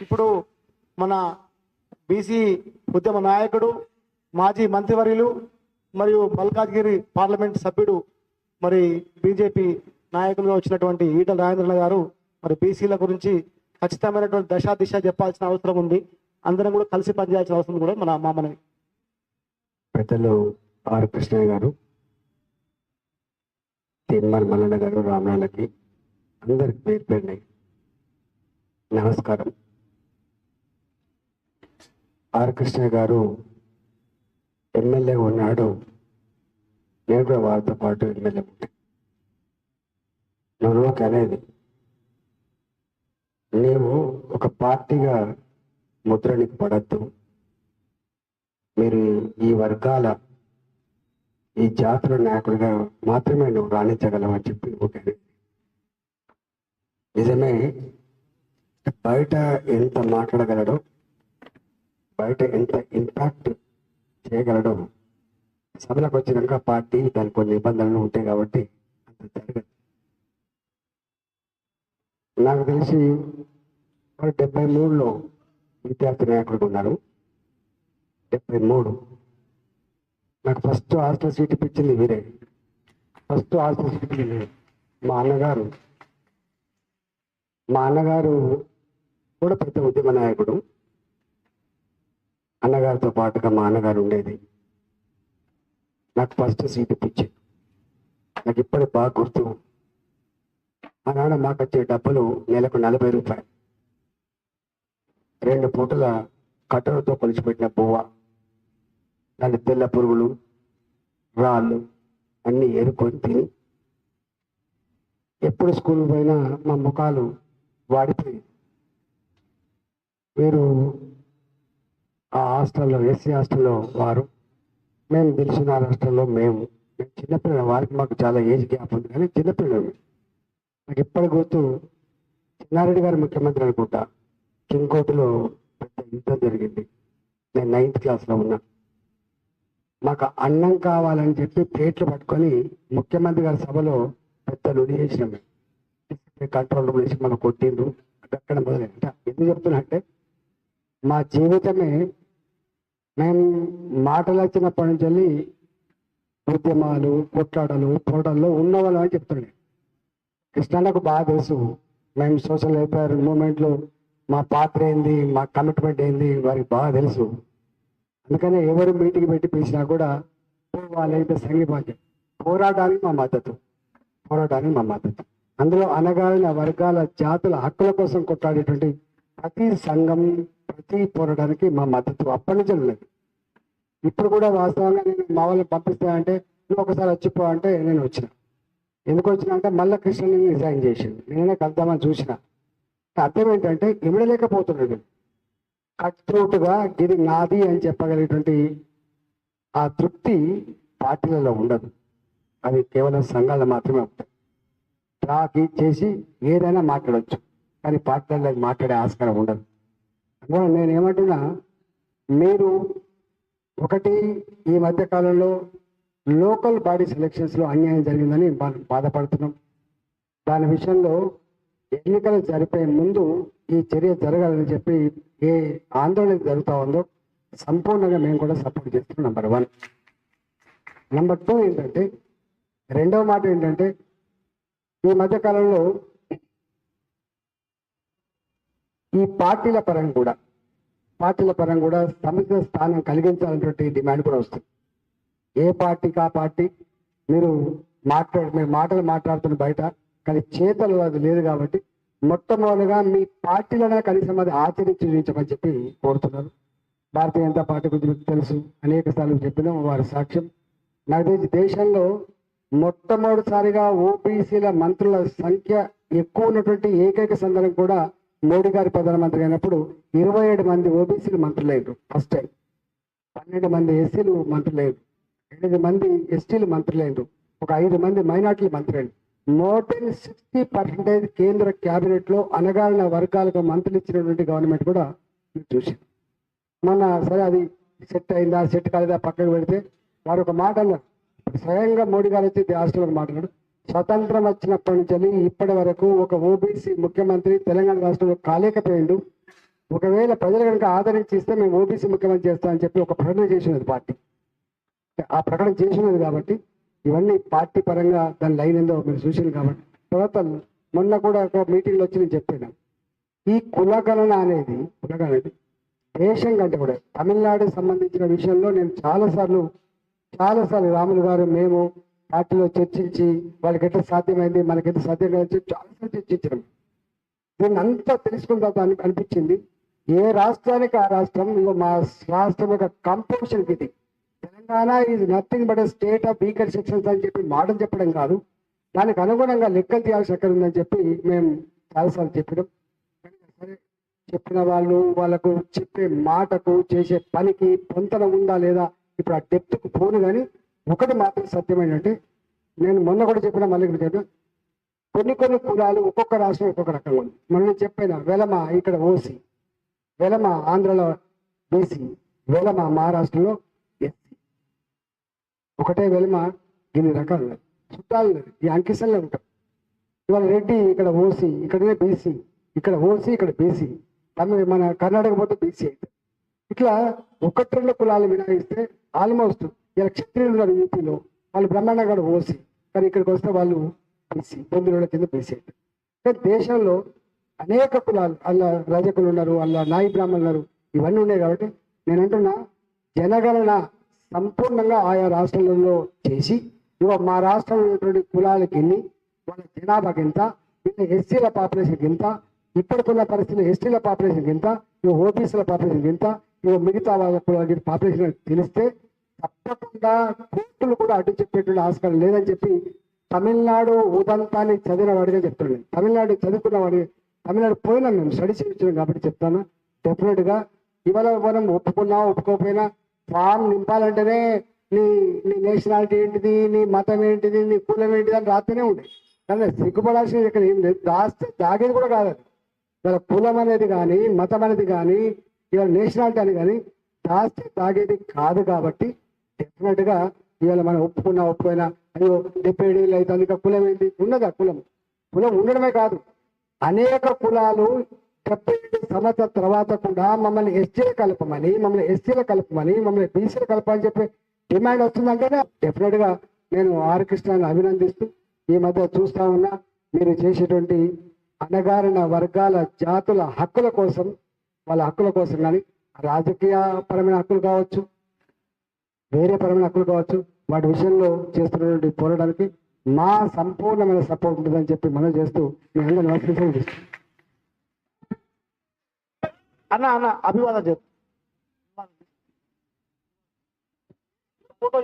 ఇప్పుడు మన బీసీ ఉద్యమ నాయకుడు మాజీ మంత్రివర్యులు మరియు మల్కాజ్గిరి పార్లమెంట్ సభ్యుడు మరి బీజేపీ నాయకులుగా వచ్చినటువంటి ఈటల రాజేంద్రన్న గారు మరి బీసీల గురించి ఖచ్చితమైనటువంటి దశ దిశ చెప్పాల్సిన అవసరం ఉంది. అందరం కూడా కలిసి పనిచేయాల్సిన అవసరం కూడా మన మా మనవి పెద్దలు ఆర్ కృష్ణయ్య గారు తిమ్మర్ మల్లన్న గారు రామనాన్నకి అందరికి పేరు పేరున్నాయి నమస్కారం. ఆర్ కృష్ణ గారు ఎమ్మెల్యే ఉన్నాడు. నేను కూడా వారితో పాటు ఎమ్మెల్యే ఉంటాను నేను అనేది. నీవు ఒక పార్టీగా ముద్రణికి పడద్దు. మీరు ఈ వర్గాల ఈ జాతుల నాయకుడిగా మాత్రమే నువ్వు రాణించగలవని చెప్పి ఓకే. నిజమే. బయట ఎంత మాట్లాడగలడో బయట ఎంత ఇంపాక్ట్ చేయగలడో. సభలకు వచ్చినాక పార్టీ దాని కొన్ని నిబంధనలు ఉంటాయి కాబట్టి అంత జరగదు. నాకు తెలిసి డెబ్బై మూడులో విద్యార్థి నాయకుడు ఉన్నారు. డెబ్బై మూడు. నాకు ఫస్ట్ హాస్టల్ సీట్ ఇప్పించింది వీరే. ఫస్ట్ హాస్టల్ సీట్ ఇప్పించింది మా అన్నగారు. మా అన్నగారు కూడా పెద్ద ఉద్యమ నాయకుడు. అన్నగారితో పాటుగా మా అన్నగారు ఉండేది. నాకు ఫస్ట్ సీట్ ఇప్పించింది నాకు ఇప్పటికి బాగా గుర్తు. ఆనాడు మాకు వచ్చే డబ్బులు నెలకు నలభై రూపాయలు. రెండు పూటల కట్టెలతో కొలిచిపెట్టిన బువ్వ దాని తెల్ల పురుగులు రాళ్ళు అన్నీ ఏరుకొని తిని ఎప్పుడు స్కూల్ పోయినా మా ముఖాలు వాడిపోయి మీరు ఆ హాస్టల్లో ఎస్సీ హాస్టల్లో వారు. మేము తెలిసిన హాస్టల్లో మేము. మేము చిన్నపిల్లలు. వారికి మాకు చాలా ఏజ్ గ్యాప్ ఉంది. కానీ చిన్నపిల్లలు. నాకు ఇప్పటి గుర్తు చిన్నారెడ్డి గారు ముఖ్యమంత్రి అనుకుంటా. కింగ్కోటిలో పెద్ద యుద్ధం జరిగింది. నేను నైన్త్ క్లాస్లో ఉన్నా. మాకు అన్నం కావాలని చెప్పి ప్లేట్లు పట్టుకొని ముఖ్యమంత్రి గారి సభలో పెద్ద లొలి చేసినాం మేము. కంట్రోల్ రూమ్ వేసి మనం కొట్టిండ్రు. అక్కడ మొదలైంట ఎందుకు చెప్తున్నా అంటే మా జీవితమే మేము మాటలు వచ్చినప్పటి నుంచి వెళ్ళి ఉద్యమాలు కొట్లాటలు పోటల్లో ఉన్నవాళ్ళు అని చెప్తుండే. కృష్ణన్నకు బాగా తెలుసు మేము సోషల్ వెల్ఫేర్ మూమెంట్లో మా పాత్ర ఏంది మా కమిట్మెంట్ ఏంది వారికి బాగా తెలుసు. అందుకనే ఎవరు మీటింగ్ పెట్టి పిలిచినా కూడా వాళ్ళైతే సంఘీభాగ్యం పోరాటానికి మా మద్దతు. పోరాటానికి మా మద్దతు. అందులో అనగాలిన వర్గాల జాతుల హక్కుల కోసం కొట్లాడేటువంటి ప్రతి సంఘం కాబట్టి పోరాటానికి మా మద్దతు అప్పటి నుంచి ఉన్నది ఇప్పుడు కూడా వాస్తవంగా నేను మా వాళ్ళని పంపిస్తానంటే నువ్వు ఒకసారి వచ్చిపో అంటే నేను వచ్చిన. ఎందుకు వచ్చిన అంటే మళ్ళీ కృష్ణని రిజైన్ చేసింది నేనే కలుద్దామని చూసిన. అర్థం ఏంటంటే ఇమడలేకపోతున్నాడు కట్ త్రూట్గా ఇది నాది అని చెప్పగలిగేటువంటి ఆ తృప్తి పార్టీలలో ఉండదు. అది కేవలం సంఘాలు మాత్రమే ఉంటాయి ట్రాక్ చేసి ఏదైనా మాట్లాడవచ్చు కానీ పార్టీలలో మాట్లాడే ఆస్కారం ఉండదు. అందువల్ల నేను ఏమంటున్నా మీరు ఒకటి ఈ మధ్య కాలంలో లోకల్ బాడీ సెలక్షన్స్లో అన్యాయం జరిగిందని మనం బాధపడుతున్నాం. దాని విషయంలో ఎన్నికలు జరిపే ముందు ఈ చర్య జరగాలని చెప్పి ఏ ఆందోళన జరుగుతూ ఉందో సంపూర్ణంగా మేము కూడా సపోర్ట్ చేస్తున్నాం నెంబర్ వన్. నెంబర్ టూ ఏంటంటే రెండవ మాట ఏంటంటే ఈ మధ్యకాలంలో కాలంలో ఈ పార్టీల పరంగా కూడా పార్టీల పరంగా కూడా సమిత స్థానం కలిగించాలనేటువంటి డిమాండ్ కూడా వస్తుంది. ఏ పార్టీకి ఆ పార్టీ మీరు మాట్లాడు మీరు మాటలు మాట్లాడుతున్న బయట కానీ చేతలు అది లేదు కాబట్టి మొట్టమొదటిగా మీ పార్టీలనే కనీసం అది ఆచరించి చూపించమని చెప్పి కోరుతున్నారు. భారతీయ జనతా పార్టీ గురించి మీకు తెలుసు అనేక సార్లు చెప్పినాం వారి సాక్ష్యం. నాకు తెలిసి దేశంలో మొట్టమొదటిసారిగా ఓబీసీల మంత్రుల సంఖ్య ఎక్కువ ఉన్నటువంటి ఏకైక సందర్భం కూడా మోడీ గారి ప్రధానమంత్రి అయినప్పుడు ఇరవై ఏడు మంది ఓబీసీలు మంత్రులయ్యారు ఫస్ట్ టైం. పన్నెండు మంది ఎస్సీలు మంత్రులయ్యారు ఎనిమిది మంది ఎస్టీలు మంత్రులైనరు ఒక ఐదు మంది మైనార్టీలు మంత్రులైన మోర్ దెన్ సిక్స్టీ పర్సెంటేజ్ కేంద్ర క్యాబినెట్లో లో వర్గాలకు మంత్రులు ఇచ్చినటువంటి గవర్నమెంట్ కూడా మీరు చూసింది మొన్న సరే అది సెట్ అయిందా సెట్ కాలేదా పక్కకు పెడితే వారు ఒక మాట అన్నారు. స్వయంగా మోడీ గారు వచ్చి రాష్ట్రంలో మాట్లాడు స్వతంత్రం వచ్చినప్పటి నుంచి ఇప్పటి వరకు ఒక ఓబీసీ ముఖ్యమంత్రి తెలంగాణ రాష్ట్రంలో కాలేకపోయిండు. ఒకవేళ ప్రజలు కనుక ఆదరించి ఇస్తే మేము ఓబీసీ ముఖ్యమంత్రి చేస్తామని చెప్పి ఒక ప్రకటన చేసినది పార్టీ. ఆ ప్రకటన చేసినది కాబట్టి ఇవన్నీ పార్టీ పరంగా దాని లైన్ ఏందో మీరు చూసింది కాబట్టి. తర్వాత మొన్న కూడా ఒక మీటింగ్లో వచ్చి నేను చెప్పాను. ఈ కులగణన అనేది కులగణన అనేది దేశం కంటే కూడా తమిళనాడుకి సంబంధించిన విషయంలో నేను చాలాసార్లు చాలాసార్లు రాములు గారు మేము పార్టీలో చర్చించి వాళ్ళకి ఎట్లా సాధ్యమైంది మనకి ఎట్లా సాధ్యమైంది చెప్పి చర్చించడం. దీన్ని అంతా తెలుసుకున్న తర్వాత అనిపించింది ఏ రాష్ట్రానికి ఆ రాష్ట్రం ఇంకో మా రాష్ట్రం యొక్క కంపోజిషన్ ఇది. Telangana is nothing but state of weaker sections అని చెప్పి మాటలు చెప్పడం కాదు. దానికి అనుగుణంగా లెక్కలు తీయాల్సి ఎక్కడ ఉందని చెప్పి మేము చాలాసార్లు చెప్పడం సరే చెప్పిన వాళ్ళు వాళ్ళకు చెప్పే మాటకు చేసే పనికి పొంతన ఉందా లేదా ఇప్పుడు ఆ డెప్త్కు పోను కానీ ఒకటి మాత్రం సత్యమైనట్టే నేను మొన్న కూడా చెప్పిన మళ్ళీ ఇక్కడ చెప్పిన కొన్ని కొన్ని కులాలు ఒక్కొక్క రాష్ట్రం ఒక్కొక్క రకంగా ఉంది. మొన్న నేను చెప్పిన వెలమ ఇక్కడ ఓసీ వెలమ ఆంధ్రలో బీసీ వెలమ మహారాష్ట్రలో ఎస్సీ. ఒకటే వెలమ ఇన్ని రకాలు ఉన్నాయి. చుట్టాలు ఈ అంకిసల్లో ఉంటాం. ఇవాళ రెడ్డి ఇక్కడ ఓసీ ఇక్కడనే బీసీ ఇక్కడ ఓసీ ఇక్కడ బీసీ. తమిళ మన కర్ణాటక పోతే బీసీ అయితే. ఇట్లా ఒకటి రెండు కులాలు మినహాయిస్తే ఆల్మోస్ట్ ఇలా క్షత్రియులు ఉన్నారు యూపీలో. వాళ్ళు బ్రహ్మాండంగా కూడా ఓసీ కానీ ఇక్కడికి వస్తే వాళ్ళు బీసీ తొమ్మిది కింద బీసీ కానీ దేశంలో అనేక కులాలు అలా రజకులు ఉన్నారు అలా నాయి బ్రాహ్మణులు ఉన్నారు ఇవన్నీ ఉన్నాయి కాబట్టి నేను అంటున్నా జనగణన సంపూర్ణంగా ఆయా రాష్ట్రాలలో చేసి ఇవ మా రాష్ట్రంలో ఉన్నటువంటి కులాలకి ఎన్ని వాళ్ళ జనాభాకి ఎంత ఇంకా ఎస్సీల పాపులేషన్కి ఎంత ఇప్పటికున్న పరిస్థితుల్లో ఎస్టీల పాపులేషన్కి ఎంత ఇక ఓబీసీల పాపులేషన్కి ఎంత ఇక మిగతా వాళ్ళ పాపులేషన్ తెలిస్తే తప్పకుండా కోర్టులు కూడా అడ్డు చెప్పేటువంటి ఆస్కారం లేదని చెప్పి తమిళనాడు ఉదంతాన్ని చదివిన వాడిగా చెప్తున్నాను తమిళనాడు చదువుకున్న వాడి తమిళనాడు పోయినా మేము స్టడీ చేయించాం కాబట్టి చెప్తాను. డెఫినెట్గా ఇవాళ మనం ఒప్పుకున్నా ఒప్పుకోకపోయినా ఫామ్ నింపాలంటేనే నీ నీ నేషనాలిటీ ఏంటిది నీ మతం ఏంటిది నీ కులం ఏంటిది అని రాస్తూనే ఉండే. కానీ సిగ్గుపడాల్సింది ఇక్కడ ఏం లేదు. దాస్తే దాగేది కూడా కాదు ఇవాళ కులం అనేది కానీ మతం అనేది కానీ ఇవాళ నేషనాలిటీ అని కానీ దాస్తే తాగేది కాదు కాబట్టి డెఫినెట్గా ఇవాళ మనం ఒప్పుకున్నా ఒప్పుకోయినా అయ్యో డెబ్బై ఏళ్ళు అవుతుంది ఇంకా కులం ఏంటి? ఉన్నదా కులం? కులం ఉండడమే కాదు. అనేక కులాలు డెబ్బై ఐదు సంవత్సరాల తర్వాత కూడా మమ్మల్ని ఎస్టీలు కలపమని మమ్మల్ని ఎస్సీలు కలపమని మమ్మల్ని బీసీలు కలపమని చెప్పి డిమాండ్ వస్తుందంటేనే డెఫినెట్గా నేను ఆర్ అభినందిస్తూ ఈ మధ్య చూస్తా ఉన్నా మీరు చేసేటువంటి అణగారిన వర్గాల జాతుల హక్కుల కోసం వాళ్ళ హక్కుల కోసం కానీ రాజకీయ పరమైన హక్కులు కావచ్చు వేరే పరమైన హక్కులు కావచ్చు వాటి విషయంలో చేస్తున్నటువంటి పోరాటానికి మా సంపూర్ణమైన సపోర్ట్ ఉంటుందని చెప్పి మనం చేస్తూ మీ అందరూ నమస్కారం అన్న అన్న అభివాదం చెప్పు ఫోటో